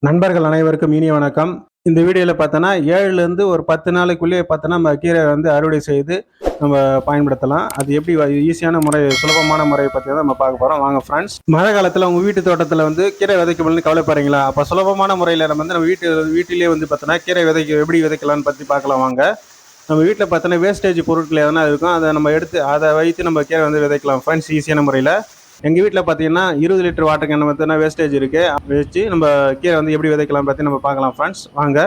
நண்பர்கள் அனைவருக்கும் இனிய வணக்கம். இந்த வீடியோவில் பார்த்தோன்னா ஏழுலேருந்து ஒரு பத்து நாளைக்குள்ளேயே பார்த்தோன்னா நம்ம கீரை வந்து அறுவடை செய்து நம்ம பயன்படுத்தலாம். அது எப்படி வ- ஈஸியான முறை சுலபமான முறையை பற்றி தான் நம்ம பார்க்க போகிறோம் வாங்க ஃப்ரெண்ட்ஸ் மழை காலத்தில் உங்கள் வீட்டு தோட்டத்தில் வந்து கீரை விதைக்கணும்னு கவலைப்படுறீங்களா? அப்போ சுலபமான முறையில் நம்ம வந்து நம்ம வீட்டு வீட்டிலேயே வந்து பார்த்தோன்னா கீரை விதைக்க எப்படி விதைக்கலாம்னு பற்றி பார்க்கலாம் வாங்க. நம்ம வீட்டில் பார்த்தோன்னா வேஸ்டேஜ் பொருட்கள் எதனா இருக்கும் அதை நம்ம எடுத்து அதை வைத்து நம்ம கீரை வந்து விதைக்கலாம். ஃப்ரெண்ட்ஸ் ஈஸியான முறையில். எங்கள் வீட்டில் பார்த்தீங்கன்னா இருபது லிட்டர் வாட்டர் கேன் பார்த்தீங்கன்னா வேஸ்டேஜ் இருக்குது வச்சு நம்ம கீரை வந்து எப்படி விதைக்கலாம் பற்றி நம்ம பார்க்கலாம் ஃப்ரெண்ட்ஸ் வாங்க.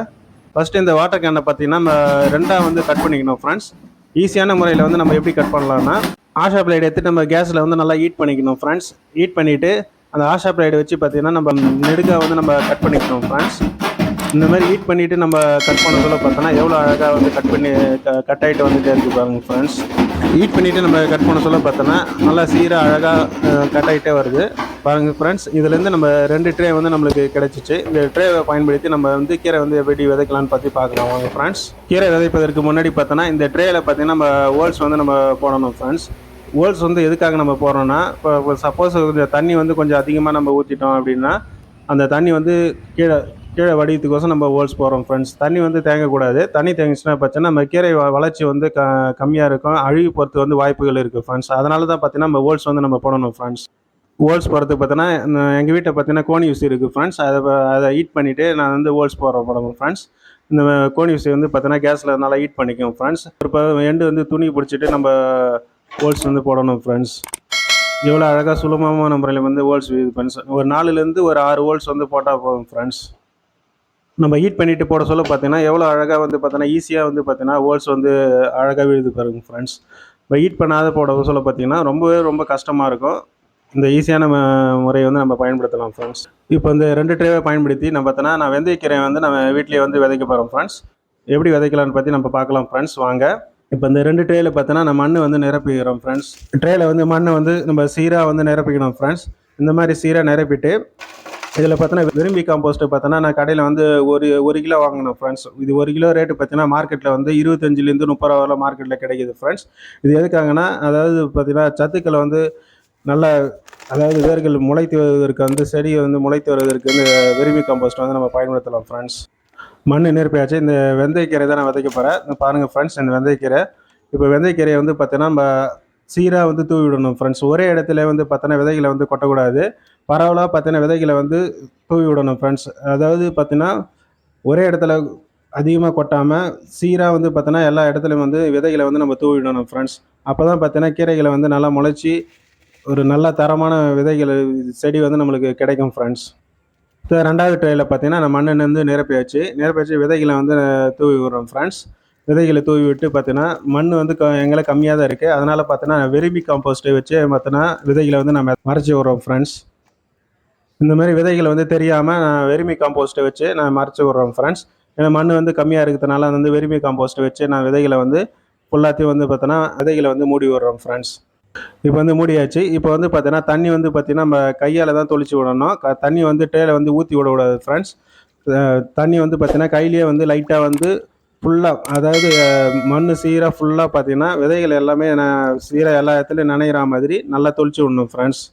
ஃபஸ்ட்டு இந்த வாட்டர் கேனை பார்த்தீங்கன்னா நம்ம ரெண்டாக வந்து கட் பண்ணிக்கணும் ஃப்ரெண்ட்ஸ் ஈஸியான முறையில் வந்து நம்ம எப்படி கட் பண்ணலாம்னா ஆஷா பிளேட் எடுத்து நம்ம கேஸில் வந்து நல்லா ஹீட் பண்ணிக்கணும் ஃப்ரெண்ட்ஸ் ஹீட் பண்ணிவிட்டு அந்த ஆஷா பிளேட் வச்சு பார்த்தீங்கன்னா நம்ம நெடுக்காக வந்து நம்ம கட் பண்ணிக்கணும் ஃப்ரெண்ட்ஸ் இந்த மாதிரி ஹீட் பண்ணிவிட்டு நம்ம கட் பண்ணக்குள்ளே பார்த்தோன்னா எவ்வளோ அழகாக வந்து கட் பண்ணி கட் ஆகிட்டு வந்துட்டே இருக்கு பாருங்க ஃப்ரெண்ட்ஸ் ஹீட் பண்ணிவிட்டு நம்ம கட் பண்ண சொல்ல பார்த்தோன்னா நல்லா சீராக அழகாக கட் ஆகிட்டே வருது. பாருங்க ஃப்ரெண்ட்ஸ் இதுலேருந்து நம்ம ரெண்டு ட்ரே வந்து நம்மளுக்கு கிடைச்சிச்சு. இந்த ட்ரேவை பயன்படுத்தி நம்ம வந்து கீரை வந்து எப்படி விதைக்கலாம்னு பற்றி பார்க்கலாம். வாங்க ஃப்ரெண்ட்ஸ் கீரை விதைப்பதற்கு முன்னாடி பார்த்தோன்னா இந்த ட்ரேயில் பார்த்தீங்கன்னா நம்ம ஹோல்ஸ் வந்து நம்ம போடணும் ஃப்ரெண்ட்ஸ் ஹோல்ஸ் வந்து எதுக்காக நம்ம போகிறோன்னா இப்போ சப்போஸ் கொஞ்சம் தண்ணி வந்து கொஞ்சம் அதிகமாக நம்ம ஊற்றிட்டோம் அப்படின்னா அந்த தண்ணி வந்து கீழே கீழே வடிக்கிறதுக்கோசம் நம்ம ஹோல்ஸ் போடுறோம் ஃப்ரெண்ட்ஸ் தண்ணி வந்து தேங்கக்கூடாது. தண்ணி தேங்கிச்சுன்னா பார்த்தீங்கன்னா நம்ம கீரை வளர்ச்சி வந்து க கம்மியாக இருக்கும். அழுகி போகிறது வந்து வாய்ப்புகள் இருக்குது ஃப்ரெண்ட்ஸ் அதனால தான் பார்த்தீங்கன்னா நம்ம ஹோல்ஸ் வந்து நம்ம போடணும் ஃப்ரெண்ட்ஸ் ஹோல்ஸ் போகிறதுக்கு பார்த்தீங்கன்னா எங்கள் வீட்டை பார்த்தீங்கன்னா கோணி ஊசி இருக்குது ஃப்ரெண்ட்ஸ் அதை அதை ஹீட் பண்ணிவிட்டு நான் வந்து ஹோல்ஸ் போகிறோம் போடணும் ஃப்ரெண்ட்ஸ் இந்த கோணி ஊசி வந்து பார்த்தீங்கன்னா கேஸில் நல்லா ஹீட் பண்ணிக்கும் ஃப்ரெண்ட்ஸ் இப்போ எண்டு வந்து துணி பிடிச்சிட்டு நம்ம ஹோல்ஸ் வந்து போடணும் ஃப்ரெண்ட்ஸ் எவ்வளோ அழகாக சுலபமான முறையில் வந்து ஹோல்ஸ் இது பண்ணி ஒரு நாலுலேருந்து ஒரு ஆறு ஹோல்ஸ் வந்து போட்டால் போதும் ஃப்ரெண்ட்ஸ் நம்ம ஹீட் பண்ணிட்டு போட சொல்ல பார்த்தீங்கன்னா எவ்வளோ அழகாக வந்து பார்த்தீங்கன்னா ஈஸியாக வந்து பார்த்தீங்கன்னா ஹோல்ஸ் வந்து அழகாக விழுது பாருங்க ஃப்ரெண்ட்ஸ் இப்போ ஹீட் பண்ணாத போட சொல்ல பார்த்தீங்கன்னா ரொம்பவே ரொம்ப கஷ்டமாக இருக்கும். இந்த ஈஸியான முறையை வந்து நம்ம பயன்படுத்தலாம் ஃப்ரெண்ட்ஸ் இப்போ இந்த ரெண்டு ட்ரேவை பயன்படுத்தி நம்ம பார்த்தோன்னா நான் வெந்தயக்கீரை வந்து நம்ம வீட்லேயே வந்து விதைக்க போகிறோம் ஃப்ரெண்ட்ஸ் எப்படி விதைக்கலாம்னு பற்றி நம்ம பார்க்கலாம் ஃப்ரெண்ட்ஸ் வாங்க. இப்போ இந்த ரெண்டு ட்ரேயில் பார்த்தோன்னா நம்ம மண் வந்து நிரப்பிக்கிறோம் ஃப்ரெண்ட்ஸ் ட்ரேயில் வந்து மண்ணை வந்து நம்ம சீராக வந்து நிரப்பிக்கணும் ஃப்ரெண்ட்ஸ் இந்த மாதிரி சீராக நிரப்பிட்டு இதில் பார்த்தோன்னா விரும்பி காம்போஸ்ட் பார்த்தோன்னா நான் கடையில் வந்து ஒரு ஒரு கிலோ வாங்கினேன் ஃப்ரெண்ட்ஸ் இது ஒரு கிலோ ரேட்டு பார்த்தீங்கன்னா மார்க்கெட்டில் வந்து இருபத்தஞ்சிலேருந்து முப்பது ரூபா மார்க்கெட்டில் கிடைக்குது ஃப்ரெண்ட்ஸ் இது எதுக்காகனா அதாவது பார்த்தீங்கன்னா சத்துக்களை வந்து நல்ல அதாவது வேர்கள் முளைத்து வருவதற்கு வந்து செடி வந்து முளைத்து வருவதற்கு வந்து விரும்பி காம்போஸ்ட் வந்து நம்ம பயன்படுத்தலாம் ஃப்ரெண்ட்ஸ் மண் நிரப்பியாச்சு. இந்த வெந்தயக்கீரை தான் நான் விதைக்க போகிறேன் பாருங்கள் ஃப்ரெண்ட்ஸ் இந்த வெந்தயக்கீரை இப்போ வெந்தயக்கீரையை வந்து பார்த்தீங்கன்னா நம்ம சீராக வந்து தூவி விடணும் ஃப்ரெண்ட்ஸ் ஒரே இடத்துல வந்து பார்த்தோன்னா விதைகளை வந்து கொட்டக்கூடாது. பரவலாக பார்த்தீங்கன்னா விதைகளை வந்து தூவி விடணும் ஃப்ரெண்ட்ஸ் அதாவது பார்த்தீங்கன்னா ஒரே இடத்துல அதிகமாக கொட்டாமல் சீராக வந்து பார்த்தோன்னா எல்லா இடத்துலையும் வந்து விதைகளை வந்து நம்ம தூவி விடணும் ஃப்ரெண்ட்ஸ் அப்போ தான் பார்த்தீங்கன்னா கீரைகளை வந்து நல்லா முளைச்சி ஒரு நல்ல தரமான விதைகள் செடி வந்து நம்மளுக்கு கிடைக்கும் ஃப்ரெண்ட்ஸ் இப்போ ரெண்டாவது ட்ரேயில் பார்த்தீங்கன்னா நம்ம மண்ணை வந்து நிரப்பி வச்சு நிரப்பி வச்சு விதைகளை வந்து தூவி விடுறோம் ஃப்ரெண்ட்ஸ் விதைகளை தூவி விட்டு பார்த்தீங்கன்னா மண் வந்து க எங்களை கம்மியாக தான் இருக்குது அதனால் பார்த்தீங்கன்னா வெரிபி காம்போஸ்ட்டை வச்சு பார்த்தீங்கன்னா விதைகளை வந்து நம்ம மறைச்சி விடுறோம் ஃப்ரெண்ட்ஸ் இந்த மாதிரி விதைகளை வந்து தெரியாமல் நான் வெறுமி காம்போஸ்ட்டை வச்சு நான் மறைச்சி விட்றோம் ஃப்ரெண்ட்ஸ் ஏன்னா மண் வந்து கம்மியாக இருக்கிறதுனால அது வந்து வெறுமி காம்போஸ்ட்டை வச்சு நான் விதைகளை வந்து ஃபுல்லாத்தையும் வந்து பார்த்தோன்னா விதைகளை வந்து மூடி விடுறோம் ஃப்ரெண்ட்ஸ் இப்போ வந்து மூடியாச்சு. இப்போ வந்து பார்த்தீங்கன்னா தண்ணி வந்து பார்த்தீங்கன்னா நம்ம கையால் தான் தொளிச்சு விடணும். க தண்ணி வந்து டேல வந்து ஊற்றி விடக்கூடாது ஃப்ரெண்ட்ஸ் தண்ணி வந்து பார்த்தீங்கன்னா கையிலேயே வந்து லைட்டாக வந்து ஃபுல்லாக அதாவது மண் சீராக ஃபுல்லாக பார்த்தீங்கன்னா விதைகள் எல்லாமே நான் சீராக எல்லா இடத்துலையும் நனைகிற மாதிரி நல்லா தொளிச்சு விடணும் ஃப்ரெண்ட்ஸ்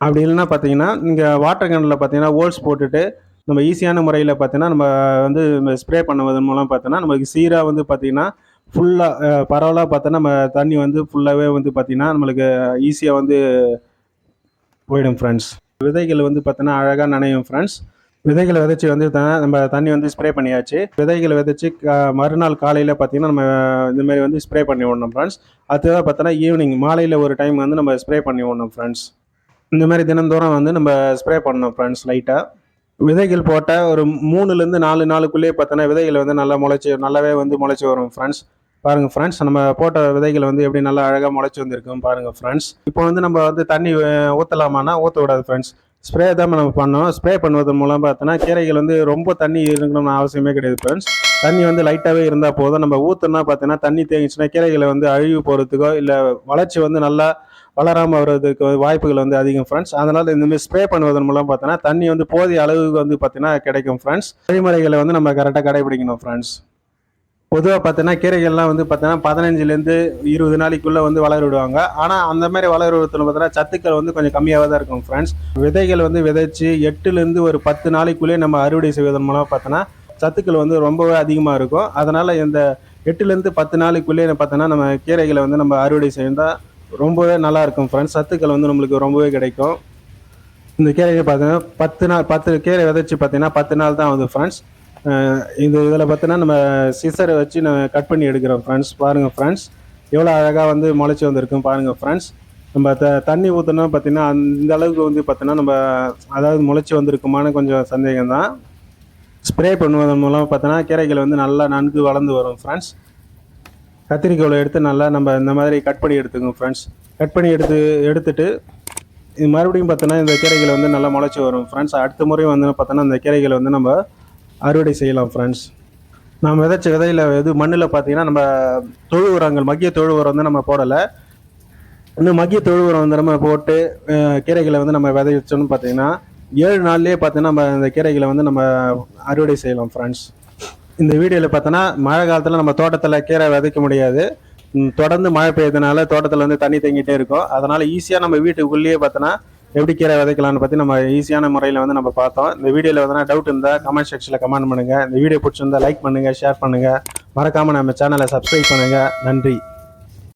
அப்படி இல்லைன்னா பார்த்தீங்கன்னா இங்கே வாட்டர் கேனில் பார்த்தீங்கன்னா ஹோல்ஸ் போட்டுட்டு நம்ம ஈஸியான முறையில் பார்த்தீங்கன்னா நம்ம வந்து ஸ்ப்ரே பண்ணுவதன் மூலம் பார்த்தோன்னா நமக்கு சீராக வந்து பார்த்தீங்கன்னா ஃபுல்லாக பரவலாக பார்த்தோன்னா நம்ம தண்ணி வந்து ஃபுல்லாகவே வந்து பார்த்தீங்கன்னா நம்மளுக்கு ஈஸியாக வந்து போயிடும் ஃப்ரெண்ட்ஸ் விதைகள் வந்து பார்த்தோன்னா அழகாக நனையும் ஃப்ரெண்ட்ஸ் விதைகளை விதைச்சி வந்து நம்ம தண்ணி வந்து ஸ்ப்ரே பண்ணியாச்சு. விதைகளை விதைச்சி மறுநாள் காலையில் பார்த்தீங்கன்னா நம்ம இந்தமாரி வந்து ஸ்ப்ரே பண்ணி விடணும் ஃப்ரெண்ட்ஸ் அடுத்ததாக பார்த்தோன்னா ஈவினிங் மாலையில் ஒரு டைம் வந்து நம்ம ஸ்ப்ரே பண்ணி விடணும் ஃப்ரெண்ட்ஸ் இந்த மாதிரி தினந்தோறும் வந்து நம்ம ஸ்ப்ரே பண்ணணும் ஃப்ரெண்ட்ஸ் லைட்டாக விதைகள் போட்ட ஒரு மூணுலேருந்து நாலு நாளுக்குள்ளேயே பார்த்தோன்னா விதைகள் வந்து நல்லா முளைச்சி நல்லாவே வந்து முளைச்சி வரும் ஃப்ரெண்ட்ஸ் பாருங்கள் ஃப்ரெண்ட்ஸ் நம்ம போட்ட விதைகள் வந்து எப்படி நல்லா அழகாக முளைச்சி வந்திருக்கும் பாருங்கள் ஃப்ரெண்ட்ஸ் இப்போ வந்து நம்ம வந்து தண்ணி ஊற்றலாமான்னா ஊற்ற விடாது ஃப்ரெண்ட்ஸ் ஸ்ப்ரே தான் நம்ம பண்ணோம் ஸ்ப்ரே பண்ணுவதன் மூலம் பார்த்தோன்னா கீரைகள் வந்து ரொம்ப தண்ணி இருக்கணும்னு அவசியமே கிடையாது ஃப்ரெண்ட்ஸ் தண்ணி வந்து லைட்டாகவே இருந்தால் போதும். நம்ம ஊற்றுனா பார்த்தீங்கன்னா தண்ணி தேங்கிச்சுன்னா கீரைகளை வந்து அழுகி போகிறதுக்கோ இல்லை வளர்ச்சி வந்து நல்லா வளராமல் வர்றதுக்கு வாய்ப்புகள் வந்து அதிகம் ஃப்ரெண்ட்ஸ் அதனால் இந்தமாதிரி ஸ்ப்ரே பண்ணுவதன் மூலம் பார்த்தோன்னா தண்ணி வந்து போதிய அளவுக்கு வந்து பார்த்தீங்கன்னா கிடைக்கும் ஃப்ரெண்ட்ஸ் வழிமுறைகளை வந்து நம்ம கரெக்டாக கடைபிடிக்கணும் ஃப்ரெண்ட்ஸ் பொதுவாக பார்த்தீங்கன்னா கீரைகள்லாம் வந்து பார்த்தீங்கன்னா பதினஞ்சுலேருந்து இருபது நாளைக்குள்ளே வந்து வளர விடுவாங்க. ஆனால் அந்த மாதிரி வளர விடுறதுல பார்த்தீங்கன்னா சத்துக்கள் வந்து கொஞ்சம் கம்மியாக தான் இருக்கும் ஃப்ரெண்ட்ஸ் விதைகள் வந்து விதைச்சி எட்டுலேருந்து ஒரு பத்து நாளைக்குள்ளேயே நம்ம அறுவடை செய்வதன் மூலம் பார்த்தோன்னா சத்துக்கள் வந்து ரொம்பவே அதிகமாக இருக்கும். அதனால் இந்த எட்டுலேருந்து பத்து நாளைக்குள்ளேயே பார்த்தோன்னா நம்ம கீரைகளை வந்து நம்ம அறுவடை செய்தால் ரொம்பவே நல்லா இருக்கும் ஃப்ரெண்ட்ஸ் சத்துக்கள் வந்து நம்மளுக்கு ரொம்பவே கிடைக்கும். இந்த கீரையை பார்த்தீங்கன்னா பத்து நாள் பத்து கீரை விதைச்சி பார்த்தீங்கன்னா பத்து நாள் தான் ஆகுது ஃப்ரெண்ட்ஸ் இந்த இதில் பார்த்தீங்கன்னா நம்ம சிசரை வச்சு நம்ம கட் பண்ணி எடுக்கிறோம் ஃப்ரெண்ட்ஸ் பாருங்கள் ஃப்ரெண்ட்ஸ் எவ்வளோ அழகாக வந்து முளைச்சி வந்திருக்கும் பாருங்கள் ஃப்ரெண்ட்ஸ் நம்ம த தண்ணி ஊற்றினா பார்த்தீங்கன்னா அந்த அளவுக்கு வந்து பார்த்தீங்கன்னா நம்ம அதாவது முளைச்சி வந்திருக்குமான்னு கொஞ்சம் சந்தேகம் தான் ஸ்ப்ரே பண்ணுவதன் மூலம் பார்த்தோன்னா கீரைகள் வந்து நல்லா நன்கு வளர்ந்து வரும் ஃப்ரெண்ட்ஸ் கத்திரிக்கோலை எடுத்து நல்லா நம்ம இந்த மாதிரி கட் பண்ணி எடுத்துக்கோங்க ஃப்ரெண்ட்ஸ் கட் பண்ணி எடுத்து எடுத்துட்டு இது மறுபடியும் பார்த்தோன்னா இந்த கீரைகளை வந்து நல்லா முளைச்சி வரும். ஃப்ரெண்ட்ஸ் அடுத்த முறையும் வந்து பார்த்தோன்னா இந்த கீரைகளை வந்து நம்ம அறுவடை செய்யலாம் ஃப்ரெண்ட்ஸ் நாம் விதைச்ச விதையில் இது மண்ணில் பார்த்தீங்கன்னா நம்ம தொழு உரங்கள் மக்கிய தொழு உரம் வந்து நம்ம போடலை. இன்னும் மக்கிய தொழு உரம் வந்து நம்ம போட்டு கீரைகளை வந்து நம்ம விதைச்சோன்னு பார்த்தீங்கன்னா ஏழு நாள்லேயே பார்த்தீங்கன்னா நம்ம இந்த கீரைகளை வந்து நம்ம அறுவடை செய்யலாம் ஃப்ரெண்ட்ஸ் இந்த வீடியோவில் பார்த்தோன்னா மழை காலத்தில் நம்ம தோட்டத்தில் கீரை விதைக்க முடியாது. தொடர்ந்து மழை பெய்யறதுனால தோட்டத்தில் வந்து தண்ணி தேங்கிட்டே இருக்கும். அதனால் ஈஸியாக நம்ம வீட்டுக்குள்ளேயே பார்த்தோன்னா எப்படி கீரை விதைக்கலாம்னு பற்றி நம்ம ஈஸியான முறையில் வந்து நம்ம பார்த்தோம். இந்த வீடியோவில் எதனா டவுட் இருந்தால் கமெண்ட் செக்ஷனில் கமெண்ட் பண்ணுங்கள் இந்த வீடியோ பிடிச்சிருந்தா லைக் பண்ணுங்கள் ஷேர் பண்ணுங்கள் மறக்காமல் நம்ம சேனலை சப்ஸ்கிரைப் பண்ணுங்கள் நன்றி.